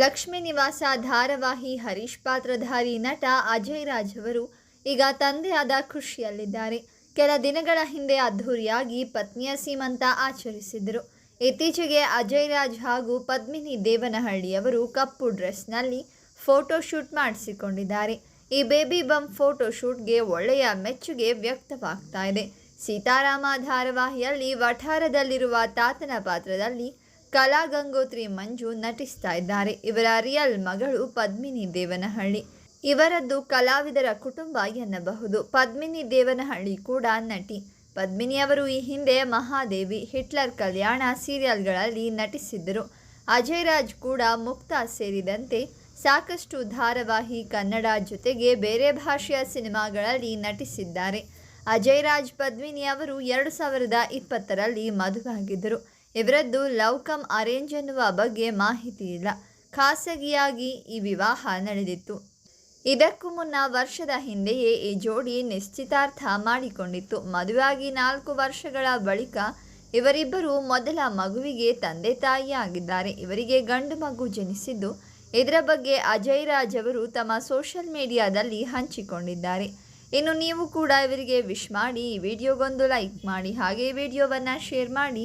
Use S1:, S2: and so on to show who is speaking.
S1: ಲಕ್ಷ್ಮೀ ನಿವಾಸ ಧಾರಾವಾಹಿ ಹರೀಶ್ ಪಾತ್ರಧಾರಿ ನಟ ಅಜಯ್ ರಾಜ್ ಅವರು ಈಗ ತಂದೆಯಾದ ಖುಷಿಯಲ್ಲಿದ್ದಾರೆ. ಕೆಲ ದಿನಗಳ ಹಿಂದೆ ಅದ್ಧೂರಿಯಾಗಿ ಪತ್ನಿಯ ಸೀಮಂತ ಆಚರಿಸಿದರು. ಇತ್ತೀಚೆಗೆ ಅಜಯ್ ರಾಜ್ ಹಾಗೂ ಪದ್ಮಿನಿ ದೇವನಹಳ್ಳಿಯವರು ಕಪ್ಪು ಡ್ರೆಸ್ನಲ್ಲಿ ಫೋಟೋ ಶೂಟ್ ಮಾಡಿಸಿಕೊಂಡಿದ್ದಾರೆ. ಈ ಬೇಬಿ ಬಮ್ ಫೋಟೋ ಶೂಟ್ಗೆ ಒಳ್ಳೆಯ ಮೆಚ್ಚುಗೆ ವ್ಯಕ್ತವಾಗ್ತಾ ಇದೆ. ಸೀತಾರಾಮ ಧಾರಾವಾಹಿಯಲ್ಲಿ ವಠಾರದಲ್ಲಿರುವ ತಾತನ ಪಾತ್ರದಲ್ಲಿ ಕಲಾ ಗಂಗೋತ್ರಿ ಮಂಜು ನಟಿಸ್ತಾ ಇದ್ದಾರೆ. ಇವರ ರಿಯಲ್ ಮಗಳು ಪದ್ಮಿನಿ ದೇವನಹಳ್ಳಿ. ಇವರದ್ದು ಕಲಾವಿದರ ಕುಟುಂಬ ಎನ್ನಬಹುದು. ಪದ್ಮಿನಿ ದೇವನಹಳ್ಳಿ ಕೂಡ ನಟಿ. ಪದ್ಮಿನಿಯವರು ಈ ಹಿಂದೆ ಮಹಾದೇವಿ, ಹಿಟ್ಲರ್ ಕಲ್ಯಾಣ ಸೀರಿಯಲ್ಗಳಲ್ಲಿ ನಟಿಸಿದ್ದರು. ಅಜಯ್ ರಾಜ್ ಕೂಡ ಮುಕ್ತ ಸೇರಿದಂತೆ ಸಾಕಷ್ಟು ಧಾರಾವಾಹಿ ಕನ್ನಡ ಜೊತೆಗೆ ಬೇರೆ ಭಾಷೆಯ ಸಿನಿಮಾಗಳಲ್ಲಿ ನಟಿಸಿದ್ದಾರೆ. ಅಜಯ್ ರಾಜ್ ಪದ್ಮಿನಿ ಅವರು ಎರಡು ಸಾವಿರದ ಇಪ್ಪತ್ತರಲ್ಲಿ ಮದುವೆಯಾಗಿದ್ದರು ಇವರದ್ದು ಲವ್ ಕಮ್ ಅರೇಂಜ್ ಎನ್ನುವ ಬಗ್ಗೆ ಮಾಹಿತಿ ಇಲ್ಲ. ಖಾಸಗಿಯಾಗಿ ಈ ವಿವಾಹ ನಡೆದಿತ್ತು. ಇದಕ್ಕೂ ಮುನ್ನ ವರ್ಷದ ಹಿಂದೆಯೇ ಈ ಜೋಡಿ ನಿಶ್ಚಿತಾರ್ಥ ಮಾಡಿಕೊಂಡಿತ್ತು. ಮದುವೆಯಾಗಿ ನಾಲ್ಕು ವರ್ಷಗಳ ಬಳಿಕ ಇವರಿಬ್ಬರು ಮೊದಲ ಮಗುವಿಗೆ ತಂದೆ ತಾಯಿಯಾಗಿದ್ದಾರೆ. ಇವರಿಗೆ ಗಂಡು ಮಗು ಜನಿಸಿದ್ದು ಇದರ ಬಗ್ಗೆ ಅಜಯ್ ರಾಜ್ ಅವರು ತಮ್ಮ ಸೋಷಿಯಲ್ ಮೀಡಿಯಾದಲ್ಲಿ ಹಂಚಿಕೊಂಡಿದ್ದಾರೆ. ಇನ್ನು ನೀವು ಕೂಡ ಇವರಿಗೆ ವಿಶ್ ಮಾಡಿ, ಈ ವಿಡಿಯೋಗೊಂದು ಲೈಕ್ ಮಾಡಿ, ಹಾಗೆ ವಿಡಿಯೋವನ್ನು ಶೇರ್ ಮಾಡಿ